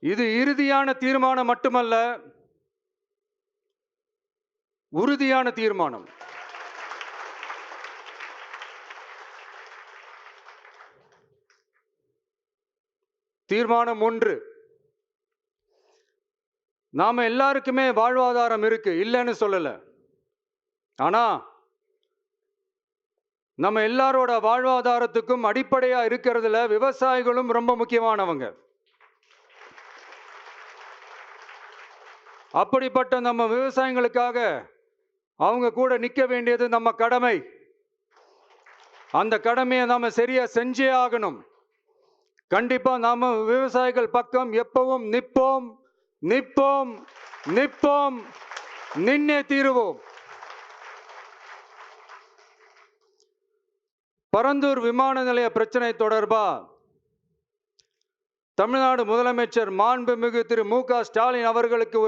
இது இறுதியான தீர்மானம் மட்டுமல்ல உறுதியான தீர்மானம். தீர்மானம் ஒன்று. நாம எல்லாருக்குமே வாழ்வாதாரம் இருக்கு இல்லைன்னு சொல்லல. ஆனா நம்ம எல்லாரோட வாழ்வாதாரத்துக்கும் அடிப்படையா இருக்கிறதுல விவசாயிகளும் ரொம்ப முக்கியமானவங்க. அப்படிப்பட்ட நம்ம விவசாயிகளுக்காக அவங்க கூட நிற்க வேண்டியது நம்ம கடமை. அந்த கடமையை நாம சரியா செஞ்சே ஆகணும். கண்டிப்பா நாம விவசாயிகள் பக்கம் எப்பவும் நிற்போம் நிற்போம் நிற்போம் நின்னே தீருவோம். பரந்தூர் விமான நிலைய பிரச்சனை தொடர்பா? தமிழ்நாடு முதலமைச்சர் மாண்புமிகு திரு மு க ஸ்டாலின் அவர்களுக்கு ஒரு